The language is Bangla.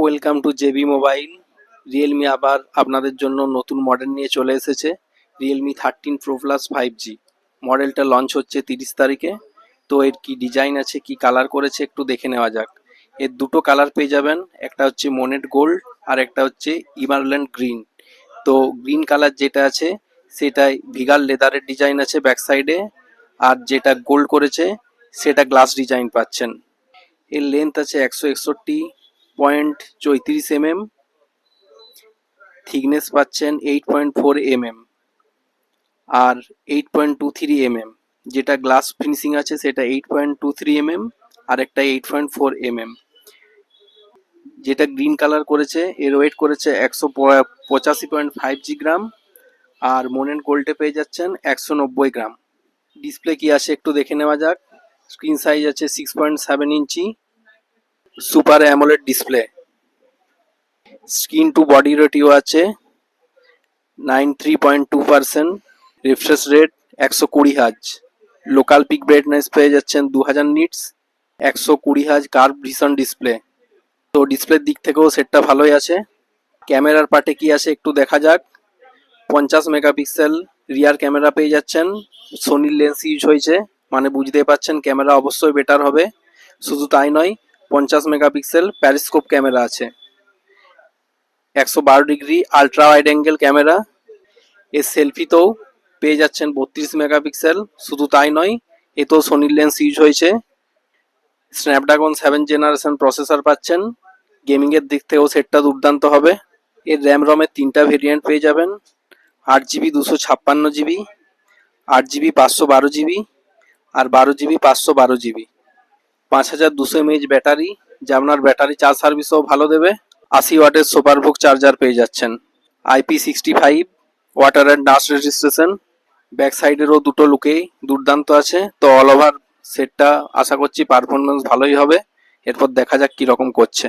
Welcome to JB mobile. Realme আবার আপনাদের জন্য নতুন মডেল নিয়ে চলে এসেছে। Realme thirteen pro plus five G মডেলটা লঞ্চ হচ্ছে তিরিশ তারিখে। তো এর কি ডিজাইন আছে, কি কালার করেছে একটু দেখে নেওয়া যাক। এর দুটো কালার পেয়ে যাবেন। একটা হচ্ছে মোনেট গোল্ড আর একটা হচ্ছে ইমারল্যান্ড গ্রিন তো গ্রিন কালার যেটা আছে, সেটাই ভিগার লেদারের ডিজাইন আছে ব্যাক সাইডে আর যেটা গোল্ড করেছে, সেটা গ্লাস ডিজাইন পাচ্ছেন। এর লেন্থ আছে একশো একষট্টি। পয়েন্ট চৌত্রিশ এমএম। থিকনেস পাচ্ছেন এইট পয়েন্ট ফোর এমএম। আর eight point two three MM. যেটা গ্লাস ফিনিশিং আছে, সেটা eight point two three MM আর একটা এইট পয়েন্ট ফোর এমএম। যেটা গ্রিন কালার করেছে, এর ওয়েট করেছে একশো পঁচাশি পয়েন্ট ফাইভ জি গ্রাম আর মোনেন গোল্ডে পেয়ে যাচ্ছেন একশো নব্বই গ্রাম ডিসপ্লে কি আছে একটু দেখে নেওয়া যাক। স্ক্রিন সাইজ আছে six point seven inch super AMOLED display screen to body ratio আছে। Nine three point two percent refresh rate একশো কুড়ি হাজ লোকাল পিক ব্রাইটনেস পেয়ে যাচ্ছেন দু হাজার নিটস একশো কুড়ি হাজ কার্ভ ভিশন ডিসপ্লে তো ডিসপ্লের দিক থেকেও সেটটা ভালোই আছে। ক্যামেরার পার্টে কি আছে একটু দেখা যাক। পঞ্চাশ মেগাপিক্সেল রিয়ার ক্যামেরা পেয়ে যাচ্ছেন। সোনির লেন্স ইউজ হয়েছে মানে বুঝতেই পাচ্ছেন ক্যামেরা অবশ্যই বেটার হবে। শুধু তাই নয় পঞ্চাশ মেগাপিক্সেল প্যারিস্কোপ ক্যামেরা আছে। একশো বারো degree ultra wide angle camera. এর সেলফিতেও পেয়ে যাচ্ছেন বত্রিশ মেগাপিক্সেল, শুধু তাই নয় এতেও সোনির লেন্স ইউজ হয়েছে। স্ন্যাপড্রাগন সেভেন জেনারেশন প্রসেসর পাচ্ছেন। গেমিংয়ের দিক থেকেও সেটটা দুর্দান্ত হবে। এর র্যাম রমের তিনটা ভেরিয়েন্ট পেয়ে যাবেন। আট জিবি দুশো ছাপ্পান্ন জিবি আট জিবি পাঁচশো বারো জিবি আর বারো জিবি পাঁচশো বারো জিবি পাঁচ হাজার দুশো এমএইচ ব্যাটারি, যা আপনার ব্যাটারি চার্জ সার্ভিসও ভালো দেবে। আশি ওয়াটের সুপারভুক চার্জার পেয়ে যাচ্ছেন। IP sixty five water and dust registration back সাইডেরও দুটো লুকেই দুর্দান্ত আছে। তো অল ওভার সেটটা আশা করছি পারফরমেন্স ভালোই হবে। এরপর দেখা যাক কীরকম করছে।